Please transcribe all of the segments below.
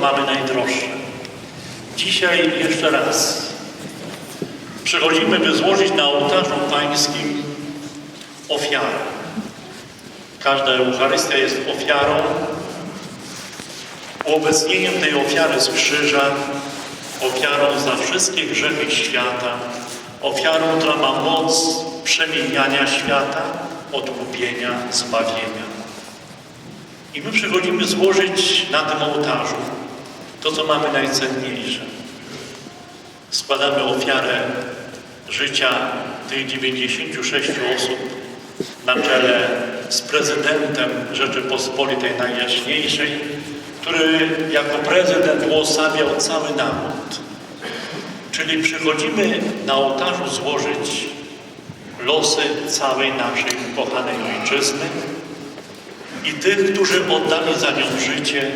mamy najdroższe. Dzisiaj jeszcze raz przychodzimy, by złożyć na ołtarzu pańskim ofiarę. Każda Eucharystia jest ofiarą, uobecnieniem tej ofiary z krzyża, ofiarą za wszystkie grzechy świata, ofiarą, która ma moc przemieniania świata, odkupienia, zbawienia. I my przychodzimy złożyć na tym ołtarzu to, co mamy najcenniejsze. Składamy ofiarę życia tych 96 osób na czele z prezydentem Rzeczypospolitej Najjaśniejszej, który jako prezydent uosabiał cały naród. Czyli przychodzimy na ołtarzu złożyć losy całej naszej ukochanej ojczyzny i tych, którzy oddali za nią życie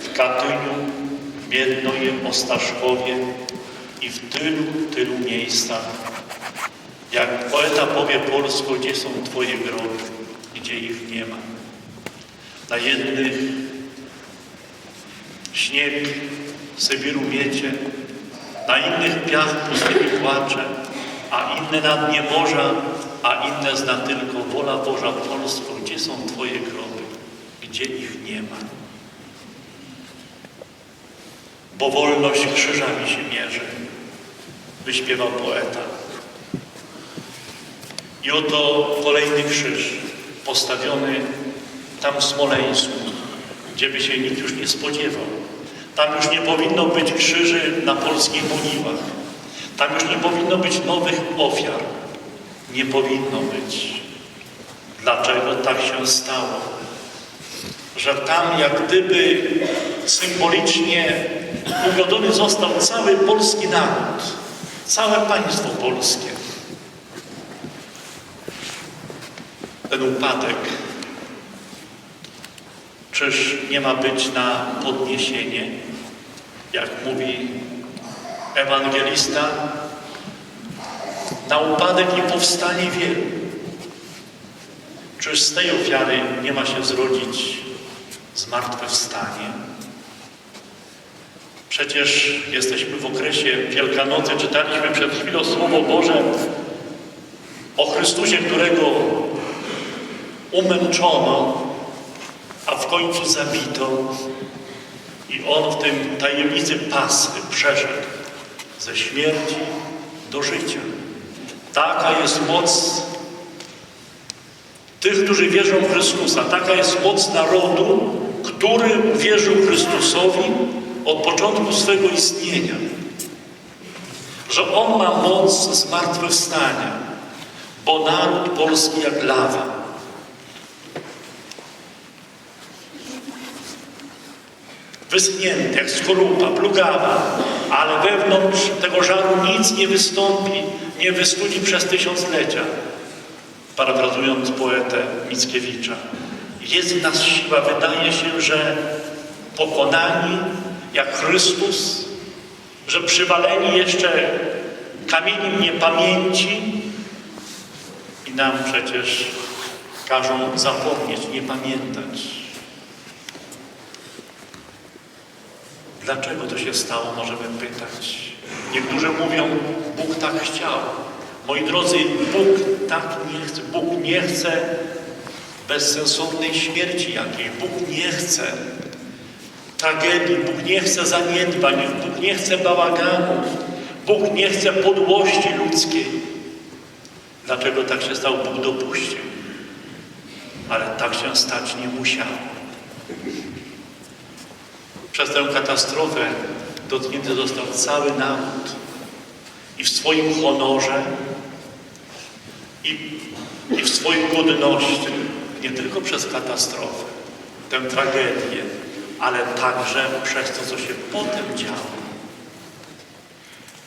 w Katyniu, w Miednoje, Ostaszkowie i w tylu, tylu miejscach. Jak poeta powie polsko, gdzie są Twoje groby, gdzie ich nie ma. Na jednych śnieg Sybiru miecie, na innych piach pustyni płacze, a inne na dnie morza, a inne zna tylko wola Boża Polsko. Gdzie są Twoje groby? Gdzie ich nie ma? Bo wolność krzyżami się mierzy, wyśpiewał poeta. I oto kolejny krzyż postawiony tam w Smoleńsku, gdzie by się nikt już nie spodziewał. Tam już nie powinno być krzyży na polskich moniłach. Tam już nie powinno być nowych ofiar. Nie powinno być. Dlaczego tak się stało? Że tam jak gdyby symbolicznie ugodzony został cały polski naród, całe państwo polskie. Ten upadek Czyż nie ma być na podniesienie, jak mówi ewangelista, na upadek i powstanie wielu? Czyż z tej ofiary nie ma się zrodzić zmartwychwstanie? Przecież jesteśmy w okresie Wielkanocy, czytaliśmy przed chwilą Słowo Boże o Chrystusie, którego umęczono, a w końcu zabito i on w tym tajemnicy Paschy przeszedł ze śmierci do życia. Taka jest moc tych, którzy wierzą w Chrystusa. Taka jest moc narodu, który uwierzył Chrystusowi od początku swego istnienia. Że On ma moc zmartwychwstania, bo naród polski jak lawa wyschnięty, jak skorupa, plugawa, ale wewnątrz tego żaru nic nie wystąpi, nie wystudzi przez tysiąclecia. Parafrazując poetę Mickiewicza. Jest w nas siła, wydaje się, że pokonani jak Chrystus, że przywaleni jeszcze kamieniem niepamięci i nam przecież każą zapomnieć, nie pamiętać. Dlaczego to się stało, możemy pytać. Niektórzy mówią, Bóg tak chciał. Moi drodzy, Bóg tak nie chce. Bóg nie chce bezsensownej śmierci jakiej. Bóg nie chce tragedii. Bóg nie chce zaniedbań. Bóg nie chce bałaganu. Bóg nie chce podłości ludzkiej. Dlaczego tak się stało? Bóg dopuścił. Ale tak się stać nie musiało. Przez tę katastrofę dotknięty został cały naród i w swoim honorze, i, i w swojej godności, nie tylko przez katastrofę, tę tragedię, ale także przez to, co się potem działo.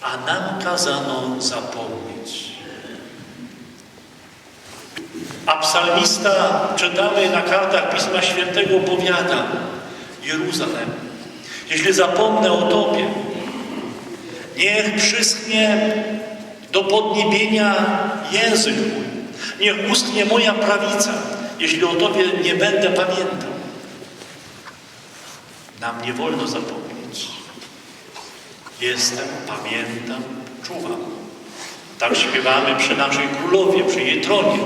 A nam kazano zapomnieć. A psalmista, czytamy na kartach Pisma Świętego, powiada Jeruzalem, jeśli zapomnę o Tobie, niech przyschnie do podniebienia język mój, niech uschnie moja prawica, jeśli o Tobie nie będę pamiętał. Nam nie wolno zapomnieć. Jestem, pamiętam, czuwam. Tak śpiewamy przy naszej królowie, przy jej tronie.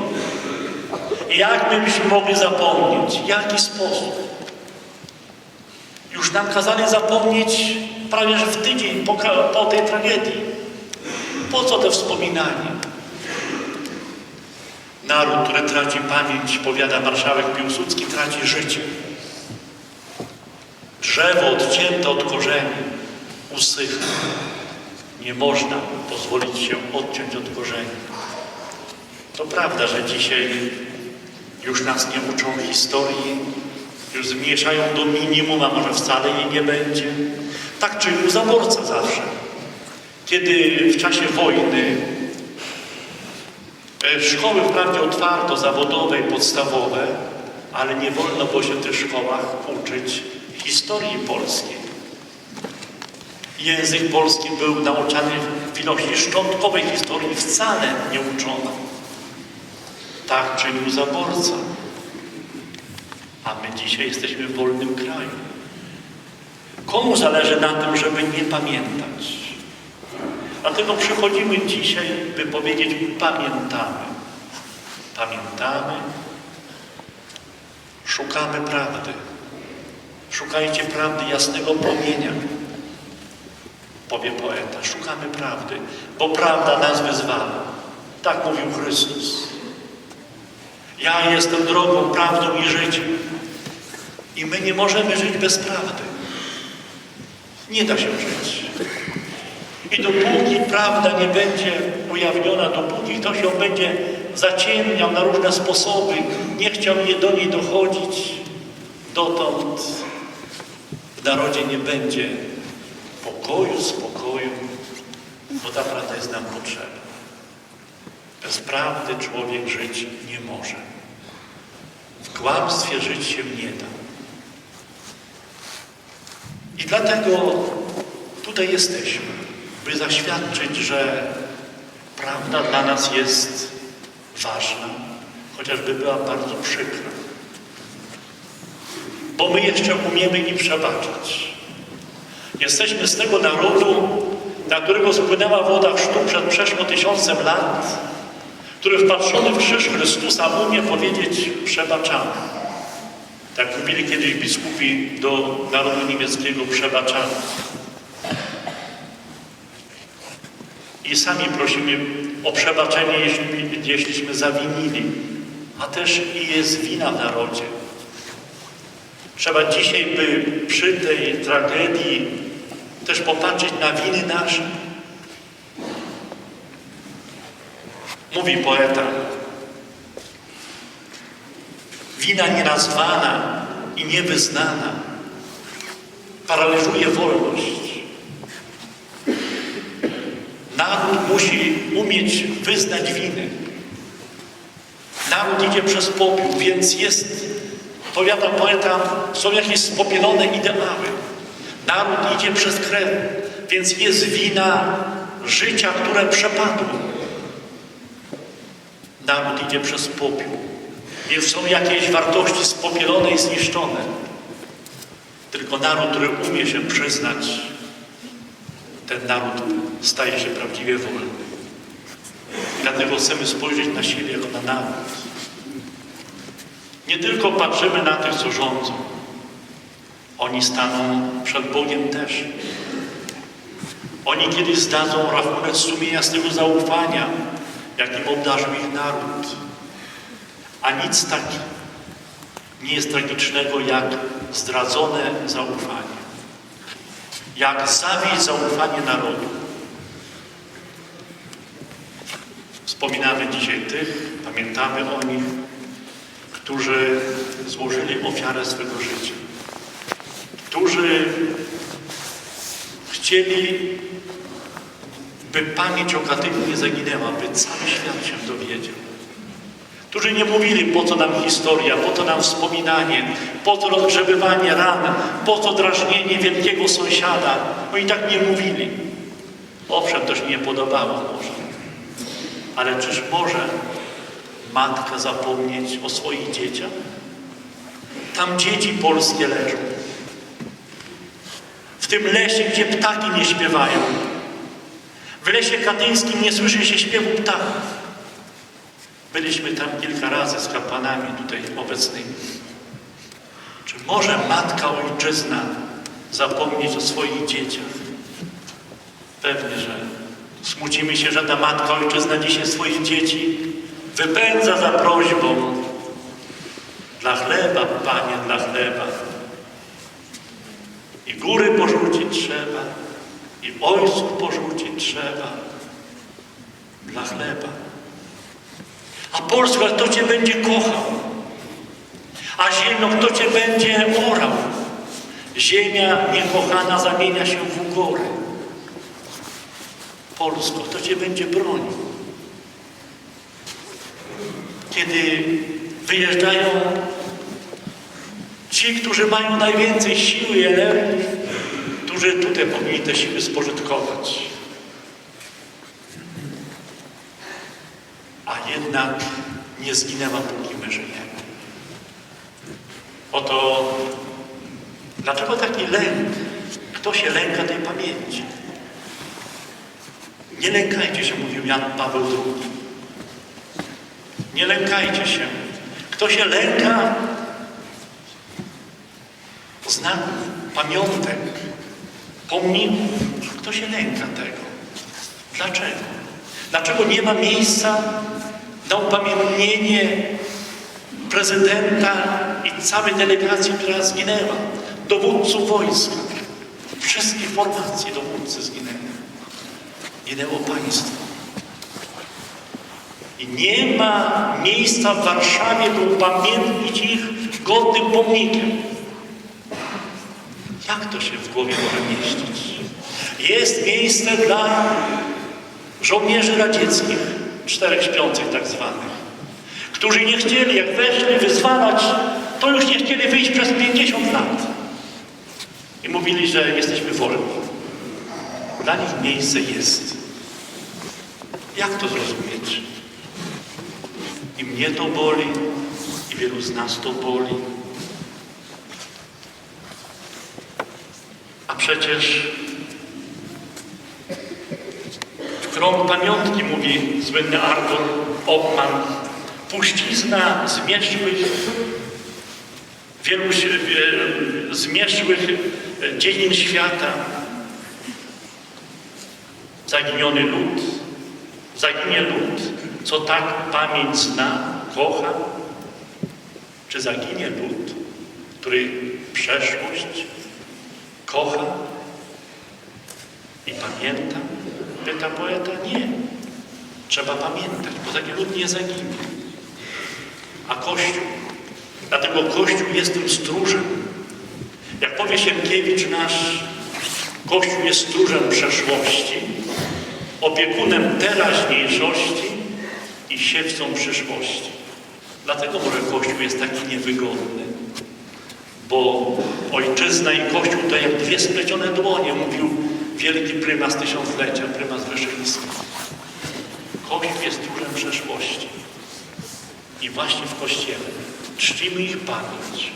Jak my byśmy mogli zapomnieć? W jaki sposób? Już nam kazali zapomnieć prawie że w tydzień po, po tej tragedii. Po co te wspominanie? Naród, który traci pamięć, powiada marszałek Piłsudski, traci życie. Drzewo odcięte od korzeni usycha. Nie można pozwolić się odciąć od korzeni. To prawda, że dzisiaj już nas nie uczą historii, już zmniejszają do minimum, a może wcale jej nie będzie. Tak czynił zaborca zawsze. Kiedy w czasie wojny e, szkoły wprawdzie otwarto, zawodowe i podstawowe, ale nie wolno było się w tych szkołach uczyć historii polskiej. Język polski był nauczany w ilości szczątkowej historii wcale nie uczono. Tak czynił zaborca. A my dzisiaj jesteśmy w wolnym kraju. Komu zależy na tym, żeby nie pamiętać? Dlatego przychodzimy dzisiaj, by powiedzieć pamiętamy. Pamiętamy, szukamy prawdy. Szukajcie prawdy jasnego płomienia. Powie poeta, szukamy prawdy, bo prawda nas wyzwala. Tak mówił Chrystus. Ja jestem drogą, prawdą i życiem. I my nie możemy żyć bez prawdy. Nie da się żyć. I dopóki prawda nie będzie ujawniona, dopóki ktoś ją będzie zaciemniał na różne sposoby, nie chciał je do niej dochodzić, dotąd narodzie nie będzie pokoju, spokoju, bo ta prawda jest nam potrzebna. Bez prawdy człowiek żyć nie może. W kłamstwie żyć się nie da. I dlatego tutaj jesteśmy, by zaświadczyć, że prawda dla nas jest ważna, chociażby była bardzo przykra. Bo my jeszcze umiemy i przebaczać. Jesteśmy z tego narodu, na którego spłynęła woda chrztu przed przeszło tysiącem lat, który wpatrzony w krzyż Chrystusa umie powiedzieć przebaczamy. Tak mówili kiedyś biskupi do narodu niemieckiego przebaczamy. I sami prosimy o przebaczenie, jeśli, jeśliśmy zawinili, a też i jest wina w narodzie. Trzeba dzisiaj, by przy tej tragedii też popatrzeć na winy nasze. Mówi poeta, wina nienazwana i niewyznana paraliżuje wolność. Naród musi umieć wyznać winy. Naród idzie przez popiół, więc jest, powiada poeta, są jakieś spopielone ideały. Naród idzie przez krew, więc jest wina życia, które przepadło. Naród idzie przez popiół, więc są jakieś wartości spopielone i zniszczone. Tylko naród, który umie się przyznać, ten naród staje się prawdziwie wolny. Dlatego chcemy spojrzeć na siebie jako na naród. Nie tylko patrzymy na tych, co rządzą. Oni staną przed Bogiem też. Oni kiedyś zdadzą rachunek sumienia z tego zaufania, jakim obdarzył ich naród. A nic tak nie jest tragicznego, jak zdradzone zaufanie. Jak zawieść zaufanie narodu. Wspominamy dzisiaj tych, pamiętamy o nich, którzy złożyli ofiarę swego życia. Którzy chcieli, by pamięć o Katyniu nie zaginęła, by cały świat się dowiedział. Którzy nie mówili, po co nam historia, po co nam wspominanie, po co rozgrzebywanie ran, po co drażnienie wielkiego sąsiada. Oni tak nie mówili. Owszem, się nie podobało może. Ale czyż może matka zapomnieć o swoich dzieciach? Tam dzieci polskie leżą. W tym lesie, gdzie ptaki nie śpiewają. W lesie katyńskim nie słyszy się śpiewu ptaków. Byliśmy tam kilka razy z kapłanami tutaj obecnymi. Czy może matka ojczyzna zapomnieć o swoich dzieciach? Pewnie, że smucimy się, że ta matka ojczyzna dzisiaj swoich dzieci wypędza za prośbą dla chleba, Panie, dla chleba. I góry porzucić trzeba, i ojców porzucić trzeba dla chleba. A Polsko, kto Cię będzie kochał? A ziemią, kto Cię będzie orał? Ziemia niekochana zamienia się w ugory. Polsko, kto Cię będzie bronił? Kiedy wyjeżdżają ci, którzy mają najwięcej siły i energii, którzy tutaj powinni te siły spożytkować. A jednak nie zginęła, póki my żyjemy. Oto dlaczego taki lęk? Kto się lęka tej pamięci? Nie lękajcie się, mówił Jan Paweł II. Nie lękajcie się. Kto się lęka znaków, pamiątek, pomników, kto się lęka tego? Dlaczego? Dlaczego nie ma miejsca na upamiętnienie prezydenta i całej delegacji, która zginęła, dowódców wojska, wszystkich formacji dowódcy zginęli. Ginęło państwo. Nie ma miejsca w Warszawie, by upamiętnić ich godnym pomnikiem. Jak to się w głowie może mieścić? Jest miejsce dla żołnierzy radzieckich, czterech śpiących tak zwanych, którzy nie chcieli, jak weszli wyzwalać, to już nie chcieli wyjść przez 50 lat. I mówili, że jesteśmy wolni. Dla nich miejsce jest. Jak to zrozumieć? I mnie to boli, i wielu z nas to boli. A przecież w krąg pamiątki, mówi słynny Artur Oppmann, puścizna zmierzchłych, wielu e, zmierzchłych dziedzin świata, zaginiony lud, zaginie lud, co tak pamięć zna, kocha, czy zaginie lud, który przeszłość kocha i pamięta? Pyta poeta, nie. Trzeba pamiętać, bo taki lud nie zaginie. A Kościół, dlatego Kościół jest tym stróżem. Jak powie Sienkiewicz nasz, Kościół jest stróżem przeszłości, opiekunem teraźniejszości siewcą przyszłości. Dlatego może Kościół jest taki niewygodny. Bo ojczyzna i Kościół to jak dwie splecione dłonie, mówił wielki prymas tysiąclecia, prymas Wyszyński. Kościół jest stróżem przeszłości. I właśnie w Kościele czcimy ich pamięć.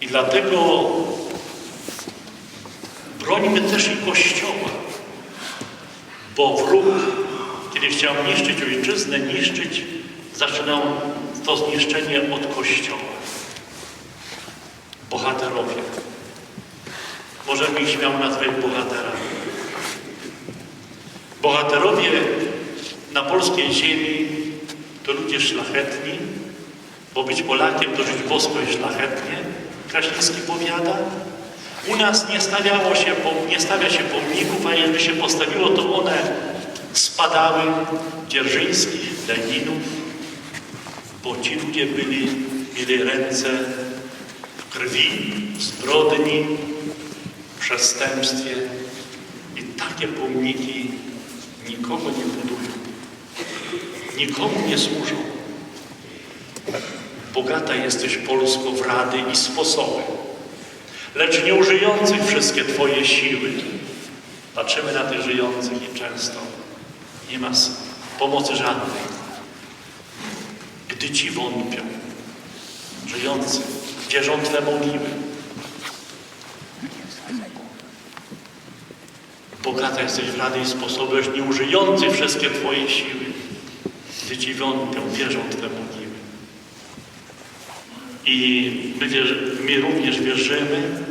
I dlatego bronimy też i Kościoła. Bo wróg, kiedy chciał niszczyć ojczyznę, niszczyć, zaczynał to zniszczenie od Kościoła. Bohaterowie. Możemy ich śmiało nazwać bohaterami. Bohaterowie na polskiej ziemi to ludzie szlachetni, bo być Polakiem to żyć bosko i szlachetnie. Kraśnicki powiada. U nas nie, stawiało się, nie stawia się pomników, a jeżeli się postawiło, to one spadały dzierżyńskich, Leninów, bo ci ludzie byli, mieli ręce w krwi, w zbrodni, w przestępstwie i takie pomniki nikogo nie budują, nikomu nie służą. Bogata jesteś Polsko w rady i sposoby, lecz nie użyjących wszystkie Twoje siły. Patrzymy na tych żyjących i często nie ma pomocy żadnej. Gdy Ci wątpią, żyjący, gdzie Twe mogiły. Bogata jesteś w rady i sposobność, nie użyjący wszystkie Twoje siły, gdy Ci wątpią, wierzą Twe modliły. I my, my również wierzymy,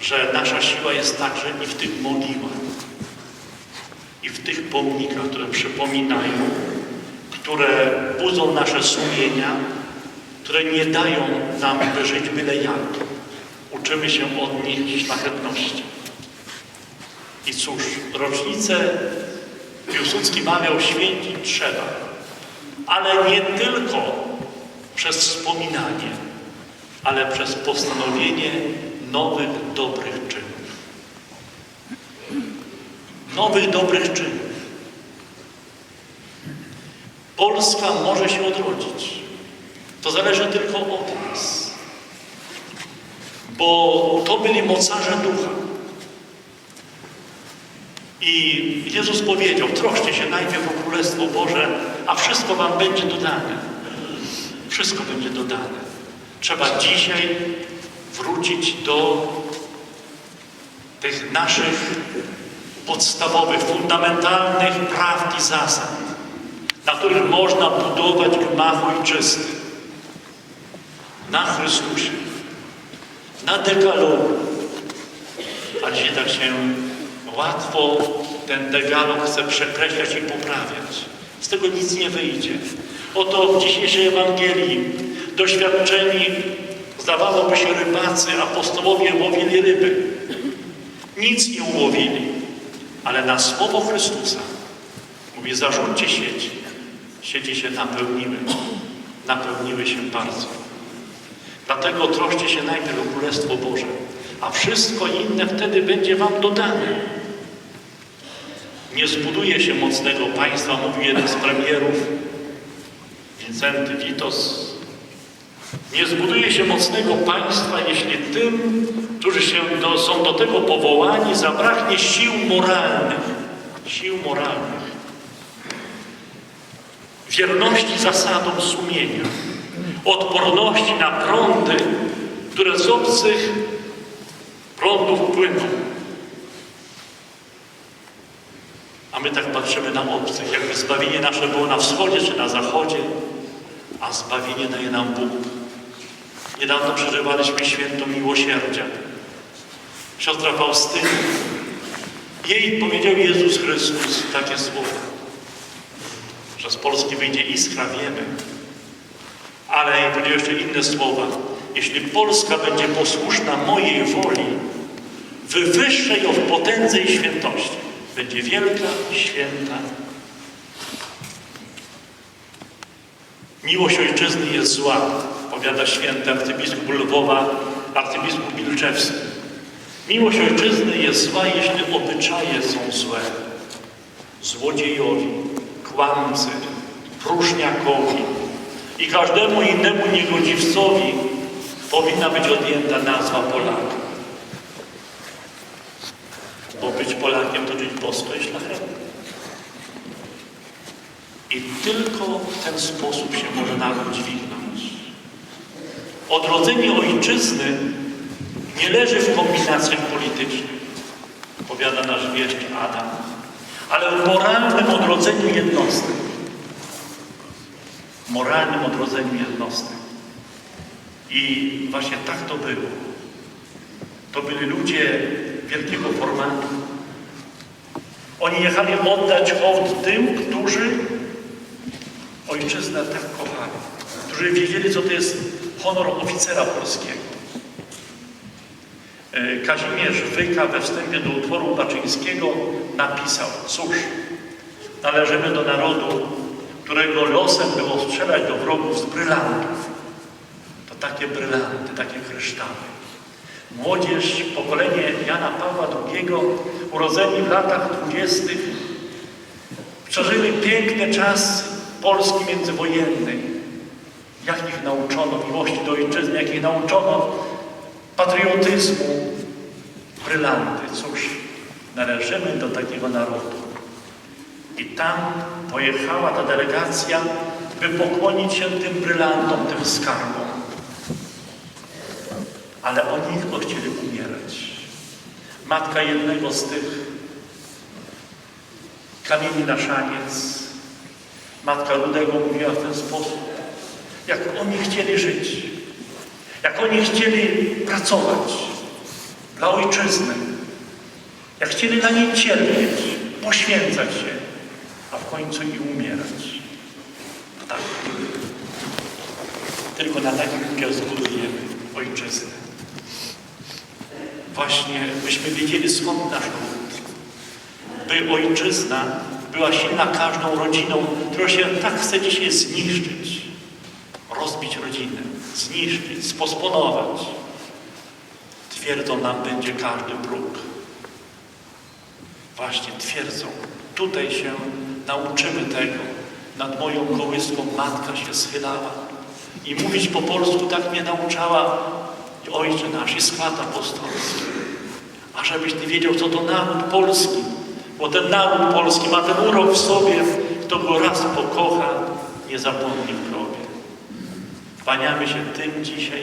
że nasza siła jest także i w tych modliwach, i tych pomnikach, które przypominają, które budzą nasze sumienia, które nie dają nam wyżyć byle jak. Uczymy się od nich szlachetności. I cóż, rocznicę Piłsudski mawiał święcić trzeba, ale nie tylko przez wspominanie, ale przez postanowienie nowych, dobrych czynów. Nowych, dobrych czynów. Polska może się odrodzić. To zależy tylko od nas. Bo to byli mocarze ducha. I Jezus powiedział, troszcie się najpierw o Królestwo Boże, a wszystko wam będzie dodane. Wszystko będzie dodane. Trzeba dzisiaj wrócić do tych naszych podstawowych, fundamentalnych prawd i zasad, na których można budować gmach ojczysty. Na Chrystusie, na dekalogu. A dzisiaj tak się łatwo ten degalog chce przekreślać i poprawiać. Z tego nic nie wyjdzie. Oto w dzisiejszej Ewangelii doświadczeni, zdawałoby się rybacy, apostołowie łowili ryby. Nic nie ułowili, ale na słowo Chrystusa mówi, zarzućcie sieci. Sieci się napełniły. Napełniły się bardzo. Dlatego troszcie się najpierw o Królestwo Boże, a wszystko inne wtedy będzie wam dodane. Nie zbuduje się mocnego państwa, mówił jeden z premierów, Wincenty Witos. Nie zbuduje się mocnego państwa, jeśli tym, którzy się do, są do tego powołani, zabraknie sił moralnych. Sił moralnych. Wierności zasadom sumienia. Odporności na prądy, które z obcych prądów płyną. A my tak patrzymy na obcych, jakby zbawienie nasze było na wschodzie czy na zachodzie, a zbawienie daje nam Bóg. Niedawno przeżywaliśmy święto miłosierdzia. Siostra Faustyna, jej powiedział Jezus Chrystus takie słowa, że z Polski wyjdzie iskra, wiemy. Ale powiedział jeszcze inne słowa. Jeśli Polska będzie posłuszna mojej woli, wywyższę ją w potędze i świętości. Będzie wielka, święta. Miłość ojczyzny jest zła, powiada święty arcybiskup Lwowa, arcybiskup Milczewski. Miłość ojczyzny jest zła, jeśli obyczaje są złe. Złodziejowi, kłamcy, próżniakowi i każdemu innemu niegodziwcowi powinna być odjęta nazwa Polaka. Bo być Polakiem to żyć bosko i szlachetnie. I tylko w ten sposób się może naród dźwignąć. Odrodzenie ojczyzny nie leży w kombinacjach politycznych, powiada nasz wieść Adam, ale w moralnym odrodzeniu jednostek. Moralnym odrodzeniu jednostek. I właśnie tak to było. To byli ludzie wielkiego formatu. Oni jechali oddać hołd tym, którzy ojczyznę tak kochali, którzy wiedzieli, co to jest honor oficera polskiego. E, Kazimierz Wyka we wstępie do utworu Baczyńskiego napisał, cóż, należymy do narodu, którego losem było strzelać do wrogów z brylantów. To takie brylanty, takie kryształy. Młodzież, pokolenie Jana Pawła II, urodzeni w latach dwudziestych, przeżyli piękne czasy Polski międzywojennej. Jak ich nauczono miłości do ojczyzny, jak ich nauczono patriotyzmu. Brylanty, cóż, należymy do takiego narodu. I tam pojechała ta delegacja, by pokłonić się tym brylantom, tym skarbom. Ale oni nie chcieli umierać. Matka jednego z tych kamieni na szaniec, matka Rudego mówiła w ten sposób, jak oni chcieli żyć, jak oni chcieli pracować dla ojczyzny, jak chcieli na niej cierpieć, poświęcać się, a w końcu i umierać. Tak. Tylko na takim ludziach zbudujemy ojczyznę. Właśnie byśmy wiedzieli skąd nasz lud. By ojczyzna była silna każdą rodziną, która się tak chce dzisiaj zniszczyć. Zniszczyć, sposponować. Twierdzą nam będzie każdy próg. Właśnie twierdzą. Tutaj się nauczymy tego. Nad moją kołyską matka się schylała. I mówić po polsku tak mnie nauczała i Ojcze nasz, i skład apostolski. A żebyś Ty wiedział, co to naród polski. Bo ten naród polski ma ten urok w sobie, kto go raz pokocha, nie zapomni w grobie. Kłaniamy się tym dzisiaj,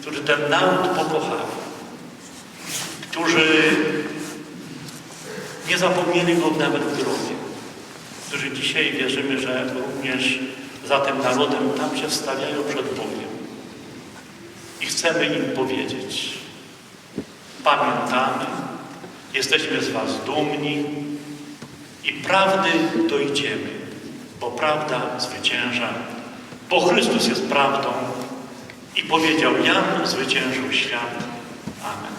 którzy ten naród pokochali. Którzy nie zapomnieli go nawet w grobie. Którzy dzisiaj wierzymy, że również za tym narodem tam się stawiają przed Bogiem. I chcemy im powiedzieć, pamiętamy, jesteśmy z Was dumni i prawdy dojdziemy, bo prawda zwycięża, bo Chrystus jest prawdą i powiedział, Jan zwyciężył świat. Amen.